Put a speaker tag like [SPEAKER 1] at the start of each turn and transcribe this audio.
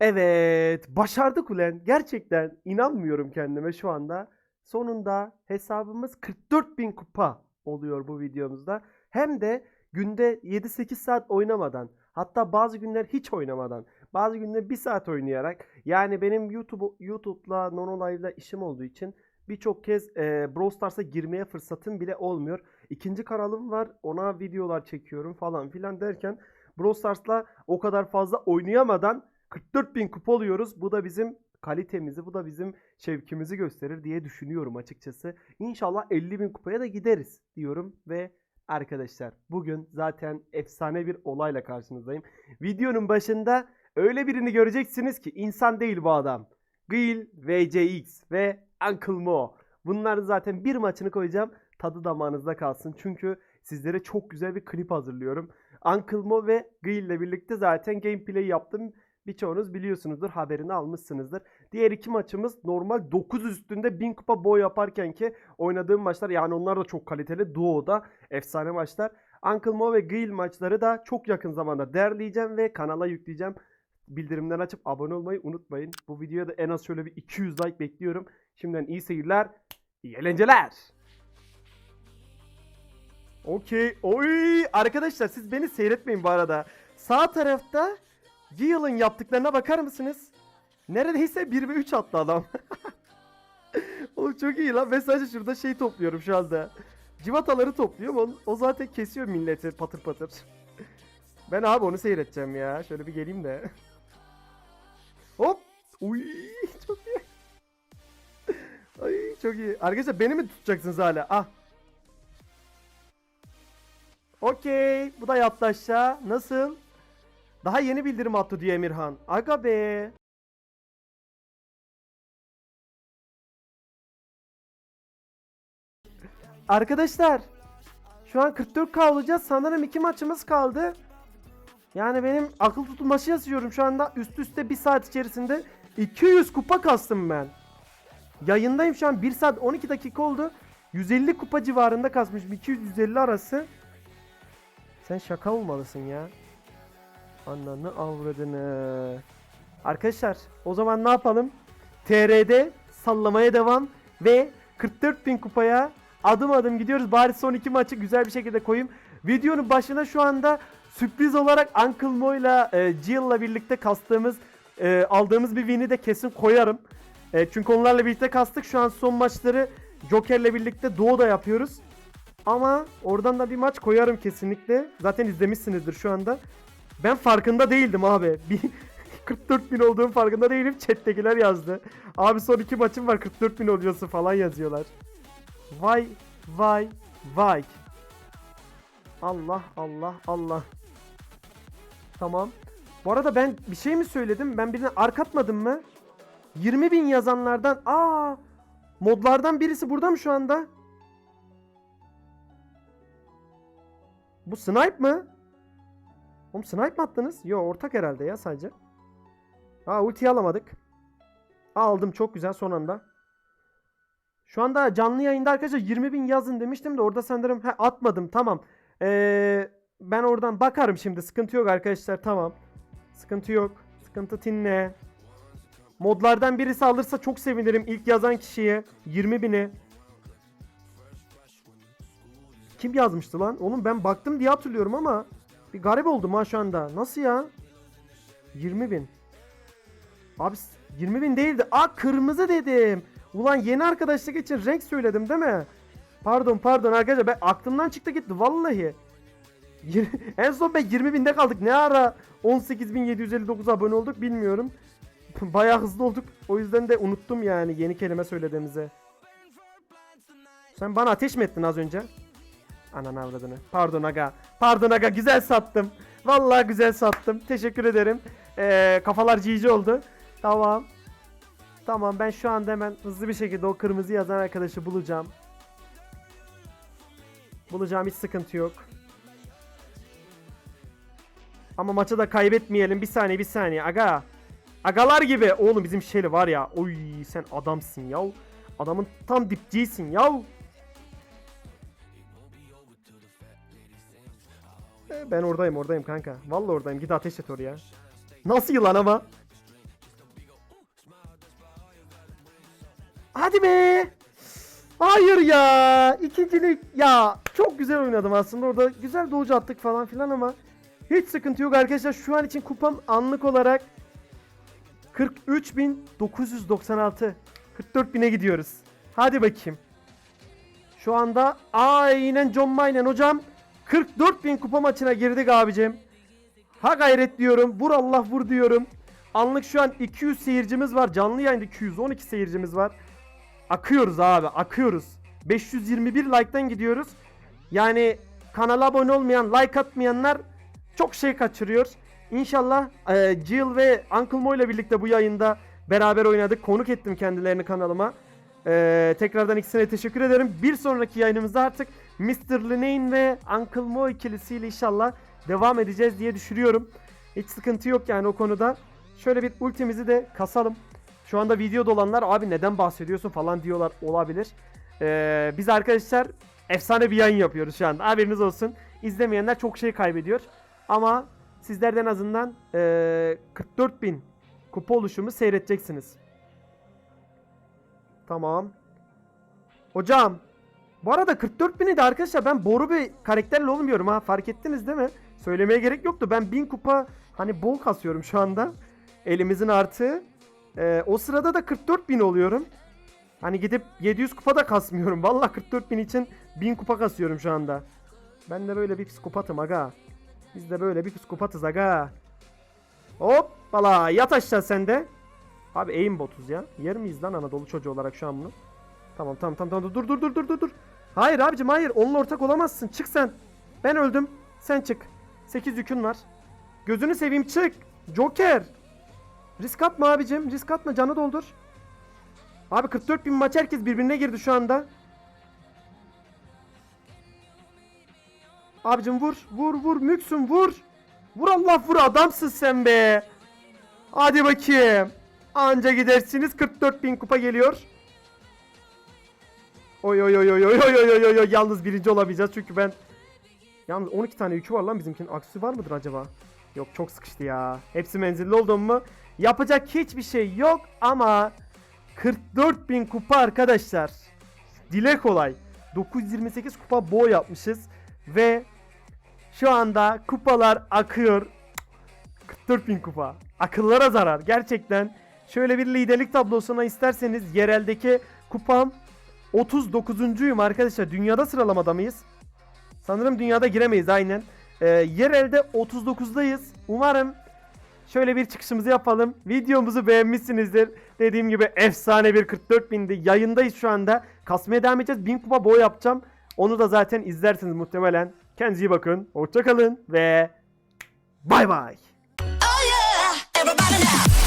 [SPEAKER 1] Evet, başardık ulen. Gerçekten inanmıyorum kendime şu anda. Sonunda hesabımız 44.000 kupa oluyor bu videomuzda. Hem de günde 7-8 saat oynamadan, hatta bazı günler hiç oynamadan, bazı günler 1 saat oynayarak. Yani benim YouTube YouTube'la Nono Live'la işim olduğu için birçok kez e, Brawl Stars'a girmeye fırsatım bile olmuyor. İkinci kanalım var, ona videolar çekiyorum falan filan derken Brawl Stars'la o kadar fazla oynayamadan 44 bin kupa oluyoruz. Bu da bizim kalitemizi, bu da bizim şevkimizi gösterir diye düşünüyorum açıkçası. İnşallah 50 bin kupaya da gideriz diyorum ve arkadaşlar bugün zaten efsane bir olayla karşınızdayım. Videonun başında öyle birini göreceksiniz ki insan değil bu adam. Gil, VCX ve Uncle Mo. Bunların zaten bir maçını koyacağım. Tadı damağınızda kalsın. Çünkü sizlere çok güzel bir klip hazırlıyorum. Uncle Mo ve Gil ile birlikte zaten gameplay yaptım. Birçoğunuz biliyorsunuzdur, haberini almışsınızdır. Diğer iki maçımız normal 9 üstünde 1000 kupa boy yaparken ki oynadığım maçlar yani onlar da çok kaliteli. Duo'da efsane maçlar. Uncle Mo ve Gil maçları da çok yakın zamanda derleyeceğim ve kanala yükleyeceğim. Bildirimleri açıp abone olmayı unutmayın. Bu videoya da en az şöyle bir 200 like bekliyorum. Şimdiden iyi seyirler, iyi eğlenceler. Okey. Oy arkadaşlar siz beni seyretmeyin bu arada. Sağ tarafta Gale'ın yaptıklarına bakar mısınız? Neredeyse 1 ve 3 attı adam. Oğlum çok iyi lan. Ben sadece şurada şey topluyorum şu anda. Civataları topluyorum. O, o zaten kesiyor milleti patır patır. Ben abi onu seyredeceğim ya. Şöyle bir geleyim de. Hop. Uy çok iyi. Ay çok iyi. Arkadaşlar beni mi tutacaksınız hala? Ah. Okey. Bu da yattı aşağı. Nasıl? Daha yeni bildirim attı diyor Emirhan. Aga be. Arkadaşlar. Şu an 44k olacağız. Sanırım iki maçımız kaldı. Yani benim akıl tutulması yazıyorum şu anda. Üst üste bir saat içerisinde 200 kupa kastım ben. Yayındayım şu an 1 saat 12 dakika oldu. 150 kupa civarında kasmışım. 200-150 arası. Sen şaka olmalısın ya. Ananı avradını. Arkadaşlar o zaman ne yapalım? TR'de sallamaya devam ve 44.000 kupaya adım adım gidiyoruz. Bari son iki maçı güzel bir şekilde koyayım. Videonun başına şu anda sürpriz olarak Uncle Mo ile e, Jill'la birlikte kastığımız e, aldığımız bir win'i de kesin koyarım. E, çünkü onlarla birlikte kastık. Şu an son maçları Joker'le birlikte Doğu'da yapıyoruz. Ama oradan da bir maç koyarım kesinlikle. Zaten izlemişsinizdir şu anda. Ben farkında değildim abi. Bir 44 bin olduğum farkında değilim. Chat'tekiler yazdı. Abi son iki maçım var 44 bin oluyorsun falan yazıyorlar. Vay vay vay. Allah Allah Allah. Tamam. Bu arada ben bir şey mi söyledim? Ben birine ark atmadım mı? 20 bin yazanlardan aa modlardan birisi burada mı şu anda? Bu snipe mı? Oğlum snipe mi attınız? Yo ortak herhalde ya sadece. Aa ultiyi alamadık. Aldım çok güzel son anda. Şu anda canlı yayında arkadaşlar 20 bin yazın demiştim de orada sanırım he, atmadım tamam. Ee, ben oradan bakarım şimdi sıkıntı yok arkadaşlar tamam. Sıkıntı yok. Sıkıntı tinle. Modlardan birisi alırsa çok sevinirim ilk yazan kişiye 20 bini. Kim yazmıştı lan? Oğlum ben baktım diye hatırlıyorum ama bir garip oldum ha şu anda. Nasıl ya? 20 bin. Abi s- 20 bin değildi. Aa kırmızı dedim. Ulan yeni arkadaşlık için renk söyledim değil mi? Pardon pardon arkadaşlar ben aklımdan çıktı gitti vallahi. En son ben 20 binde kaldık. Ne ara 18.759 abone olduk bilmiyorum. Bayağı hızlı olduk. O yüzden de unuttum yani yeni kelime söylediğimizi. Sen bana ateş mi ettin az önce? Ananı avradını. Pardon aga. Pardon aga güzel sattım. Vallahi güzel sattım. Teşekkür ederim. Ee, kafalar cici oldu. Tamam. Tamam ben şu anda hemen hızlı bir şekilde o kırmızı yazan arkadaşı bulacağım. Bulacağım hiç sıkıntı yok. Ama maçı da kaybetmeyelim. Bir saniye bir saniye aga. Agalar gibi. Oğlum bizim şeyli var ya. Oy sen adamsın yav. Adamın tam dipçisin yav. Ben oradayım oradayım kanka. Vallahi oradayım. Git ateş et oraya. Nasıl yılan ama? Hadi be. Hayır ya. İkincilik. Ya çok güzel oynadım aslında. Orada güzel doğucu attık falan filan ama hiç sıkıntı yok arkadaşlar. Şu an için kupam anlık olarak 43.996. 44.000'e gidiyoruz. Hadi bakayım. Şu anda aynen John Maynen hocam. 44.000 kupa maçına girdik abicim. Ha gayret diyorum. Vur Allah vur diyorum. Anlık şu an 200 seyircimiz var. Canlı yayında 212 seyircimiz var. Akıyoruz abi akıyoruz. 521 like'tan gidiyoruz. Yani kanala abone olmayan, like atmayanlar çok şey kaçırıyor. İnşallah e, Jill ve Uncle Mo ile birlikte bu yayında beraber oynadık. Konuk ettim kendilerini kanalıma. E, tekrardan ikisine teşekkür ederim. Bir sonraki yayınımızda artık Mr. Linane ve Uncle Mo ikilisiyle inşallah devam edeceğiz diye düşünüyorum. Hiç sıkıntı yok yani o konuda. Şöyle bir ultimizi de kasalım. Şu anda videoda olanlar abi neden bahsediyorsun falan diyorlar olabilir. Ee, biz arkadaşlar efsane bir yayın yapıyoruz şu anda. Haberiniz olsun. İzlemeyenler çok şey kaybediyor. Ama sizlerden en azından ee, 44.000 kupa oluşumu seyredeceksiniz. Tamam. Hocam. Bu arada 44.000'i de arkadaşlar ben boru bir karakterle olmuyorum ha. Fark ettiniz değil mi? Söylemeye gerek yoktu. Ben 1000 kupa hani bol kasıyorum şu anda. Elimizin artığı. Ee, o sırada da 44.000 oluyorum. Hani gidip 700 kupa da kasmıyorum. Vallahi 44.000 için 1000 kupa kasıyorum şu anda. Ben de böyle bir psikopatım aga. Biz de böyle bir psikopatız aga. Hoppala yat aşağı sen de. Abi aim botuz ya. Yer miyiz lan Anadolu çocuğu olarak şu an bunu? Tamam tamam tamam dur dur dur dur dur dur. Hayır abicim hayır onunla ortak olamazsın. Çık sen. Ben öldüm. Sen çık. 8 yükün var. Gözünü seveyim çık. Joker. Risk atma abicim. Risk atma canı doldur. Abi 44 bin maç herkes birbirine girdi şu anda. Abicim vur. Vur vur. Müksün vur. Vur Allah vur adamsın sen be. Hadi bakayım. Anca gidersiniz 44 bin kupa geliyor. Oy oy oy oy oy oy oy oy oy yalnız birinci olamayacağız çünkü ben Yalnız 12 tane yükü var lan bizimkinin aksi var mıdır acaba? Yok çok sıkıştı ya. Hepsi menzilli oldum mu? Yapacak hiçbir şey yok ama 44 bin kupa arkadaşlar. Dile kolay. 928 kupa boy yapmışız ve şu anda kupalar akıyor. 44 bin kupa. Akıllara zarar gerçekten. Şöyle bir liderlik tablosuna isterseniz yereldeki kupam 39'uncuyum arkadaşlar. Dünyada sıralamada mıyız? Sanırım dünyada giremeyiz aynen. Ee, yerelde 39'dayız. Umarım şöyle bir çıkışımızı yapalım. Videomuzu beğenmişsinizdir. Dediğim gibi efsane bir 44 bindi. Yayındayız şu anda. Kasmaya devam edeceğiz. 1000 kupa boy yapacağım. Onu da zaten izlersiniz muhtemelen. Kendinize iyi bakın. Hoşçakalın ve bay bay.
[SPEAKER 2] Oh yeah.